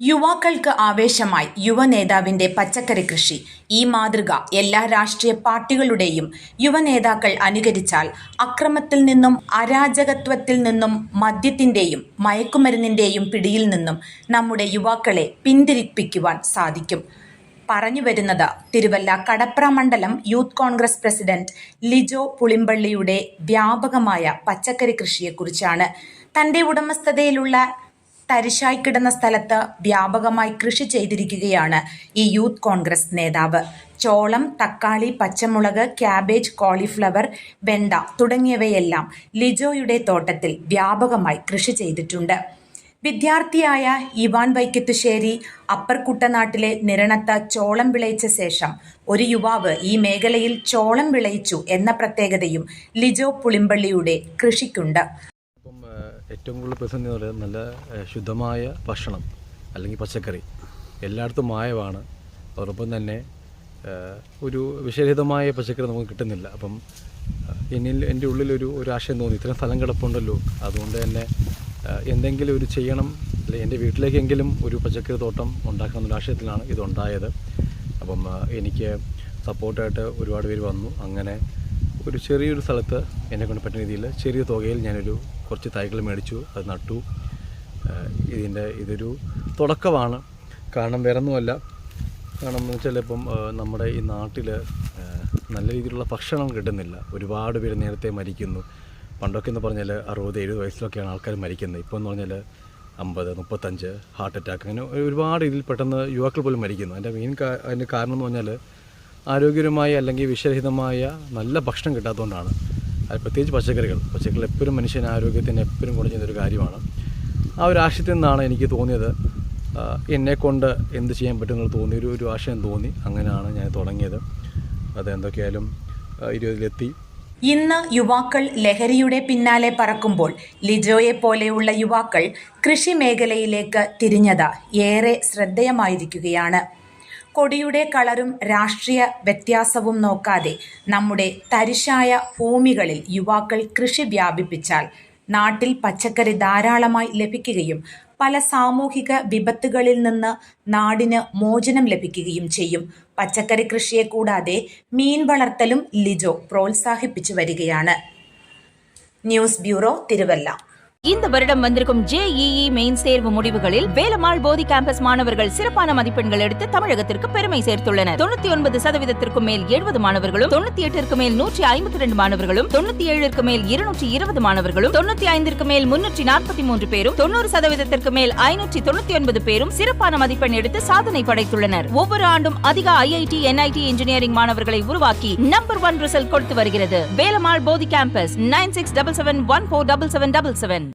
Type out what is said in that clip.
യുവാക്കൾക്ക് ആവേശമായി യുവനേതാവിന്റെ പച്ചക്കറി കൃഷി. ഈ മാതൃക എല്ലാ രാഷ്ട്രീയ പാർട്ടികളുടെയും യുവനേതാക്കൾ അനുകരിച്ചാൽ അക്രമത്തിൽ നിന്നും അരാജകത്വത്തിൽ നിന്നും മദ്യത്തിന്റെയും മയക്കുമരുന്നിന്റെയും പിടിയിൽ നിന്നും നമ്മുടെ യുവാക്കളെ പിന്തിരിപ്പിക്കുവാൻ സാധിക്കും. പറഞ്ഞു വരുന്നത് തിരുവല്ല കടപ്ര മണ്ഡലം യൂത്ത് കോൺഗ്രസ് പ്രസിഡന്റ് ലിജോ പുളിമ്പള്ളിയുടെ വ്യാപകമായ പച്ചക്കറി കൃഷിയെക്കുറിച്ചാണ്. തന്റെ ഉടമസ്ഥതയിലുള്ള തരിശായി കിടന്ന സ്ഥലത്ത് വ്യാപകമായി കൃഷി ചെയ്തിരിക്കുകയാണ് ഈ യൂത്ത് കോൺഗ്രസ് നേതാവ്. ചോളം തക്കാളി പച്ചമുളക് ക്യാബേജ് കോളിഫ്ലവർ വെണ്ട തുടങ്ങിയവയെല്ലാം ലിജോയുടെ തോട്ടത്തിൽ വ്യാപകമായി കൃഷി ചെയ്തിട്ടുണ്ട്. വിദ്യാർത്ഥിയായ ഇവാൻ വൈക്കത്തുശ്ശേരി അപ്പർ കുട്ടനാട്ടിലെ നിരണത്ത ചോളം വിളയിച്ച ശേഷം ഒരു യുവാവ് ഈ മേഖലയിൽ ചോളം വിളയിച്ചു എന്ന പ്രത്യേകതയും ലിജോ പുളിമ്പള്ളിയുടെ കൃഷിക്കുണ്ട്. ഏറ്റവും കൂടുതൽ പ്രതിസന്ധി എന്ന് പറയുന്നത് നല്ല ശുദ്ധമായ ഭക്ഷണം അല്ലെങ്കിൽ പച്ചക്കറി എല്ലായിടത്തും മായമാണ്. അതോടൊപ്പം തന്നെ ഒരു വിഷരഹിതമായ പച്ചക്കറി നമുക്ക് കിട്ടുന്നില്ല. അപ്പം എന്നിൽ എന്റെ ഉള്ളിലൊരു ഒരു ആശയം തോന്നി. ഇത്രയും സ്ഥലം കിടപ്പുണ്ടല്ലോ. അതുകൊണ്ട് തന്നെ എന്തെങ്കിലും ഒരു ചെയ്യണം. അല്ലെങ്കിൽ എന്റെ വീട്ടിലേക്കെങ്കിലും ഒരു പച്ചക്കറി തോട്ടം ഉണ്ടാക്കണം എന്നൊരു ആശയത്തിലാണ് ഇതുണ്ടായത്. അപ്പം എനിക്ക് സപ്പോർട്ടായിട്ട് ഒരുപാട് പേര് വന്നു. അങ്ങനെ ഒരു ചെറിയൊരു സ്ഥലത്ത് എന്നെ കൊണ്ട് പറ്റുന്ന രീതിയിൽ ചെറിയ തുകയിൽ ഞാനൊരു കുറച്ച് തൈകൾ മേടിച്ചു അത് നട്ടു. ഇതിന്റെ ഇതൊരു തുടക്കമാണ്. കാരണം വേറൊന്നുമല്ല. കാരണം എന്ന് വെച്ചാൽ ഇപ്പം നമ്മുടെ ഈ നാട്ടിൽ നല്ല രീതിയിലുള്ള ഭക്ഷണം കിട്ടുന്നില്ല. ഒരുപാട് പേര് നേരത്തെ മരിക്കുന്നു. പണ്ടൊക്കെ എന്ന് പറഞ്ഞാൽ അറുപത് എഴുപത് വയസ്സിലൊക്കെയാണ് ആൾക്കാർ മരിക്കുന്നത്. ഇപ്പോൾ എന്ന് പറഞ്ഞാൽ അമ്പത് മുപ്പത്തഞ്ച് ഹാർട്ട് അറ്റാക്ക് അങ്ങനെ ഒരുപാട് ഇതിൽ പെട്ടെന്ന് യുവാക്കൾ പോലും മരിക്കുന്നു. അതിന്റെ മെയിൻ അതിന്റെ കാരണം എന്ന് പറഞ്ഞാൽ ആരോഗ്യകരമായ അല്ലെങ്കിൽ വിഷരഹിതമായ നല്ല ഭക്ഷണം കിട്ടാത്തതുകൊണ്ടാണ്. അത് പ്രത്യേകിച്ച് പച്ചക്കറികൾ. പച്ചക്കറികൾ എപ്പോഴും മനുഷ്യന് ആരോഗ്യത്തിന് എപ്പോഴും ഗുണം ചെയ്യുന്നൊരു കാര്യമാണ്. ആ ഒരു ആശയത്തിൽ നിന്നാണ് എനിക്ക് തോന്നിയത് എന്നെക്കൊണ്ട് എന്ത് ചെയ്യാൻ പറ്റുമെന്ന് തോന്നി ഒരു ഒരു ആശയം തോന്നി. അങ്ങനെയാണ് ഞാൻ തുടങ്ങിയത്. അത് എന്തൊക്കെയായാലും ഇരുപതിലെത്തി. ഇന്ന് യുവാക്കൾ ലഹരിയുടെ പിന്നാലെ പറക്കുമ്പോൾ ലിജോയെ പോലെയുള്ള യുവാക്കൾ കൃഷി മേഖലയിലേക്ക് തിരിഞ്ഞത് ഏറെ ശ്രദ്ധേയമായിരിക്കുകയാണ്. കൊടിയുടെ കളറും രാഷ്ട്രീയ വ്യത്യാസവും നോക്കാതെ നമ്മുടെ തരിശായ ഭൂമികളിൽ യുവാക്കൾ കൃഷി വ്യാപിപ്പിച്ചാൽ നാട്ടിൽ പച്ചക്കറി ധാരാളമായി ലഭിക്കുകയും പല സാമൂഹിക വിപത്തുകളിൽ നിന്ന് നാടിന് മോചനം ലഭിക്കുകയും ചെയ്യും. പച്ചക്കറി കൃഷിയെ കൂടാതെ മീൻ വളർത്തലും ലിജോ പ്രോത്സാഹിപ്പിച്ചു വരികയാണ്. News bureau Thiruvalla. இந்த வருடம் வந்திருக்கும் ஜேஇஇ மெயின்ஸ் தேர்வு முடிவுகளில் வேலமாள் போதி கேம்பஸ் மாணவர்கள் சிறப்பான மதிப்பெண்கள் எடுத்து தமிழகத்திற்கு பெருமை சேர்த்துள்ளனர். தொண்ணூத்தி ஒன்பது சதவீதத்திற்கும் மேல் எழுபது மாணவர்களும் தொண்ணூத்தி எட்டிற்கு மேல் நூற்றி ஐம்பத்தி ரெண்டு மாணவர்களும் தொண்ணூத்தி ஏழிற்கு மேல் இருநூற்றி இருபது மாணவர்களும் தொண்ணூத்தி ஐந்திற்கு மேல் முன்னூற்றி நாற்பத்தி மூன்று பேரும் தொண்ணூறு சதவீதத்திற்கு மேல் ஐநூற்றி தொண்ணூத்தி ஒன்பது பேரும் சிறப்பான மதிப்பெண் எடுத்து சாதனை படைத்துள்ளனர். ஒவ்வொரு ஆண்டும் அதிக ஐஐடி என்ஐடி இன்ஜினியரிங் மாணவர்களை உருவாக்கி நம்பர் ஒன் ரிசல்ட் கொடுத்து வருகிறது. Velammal Bodhi campus nine six double seven one four double seven double seven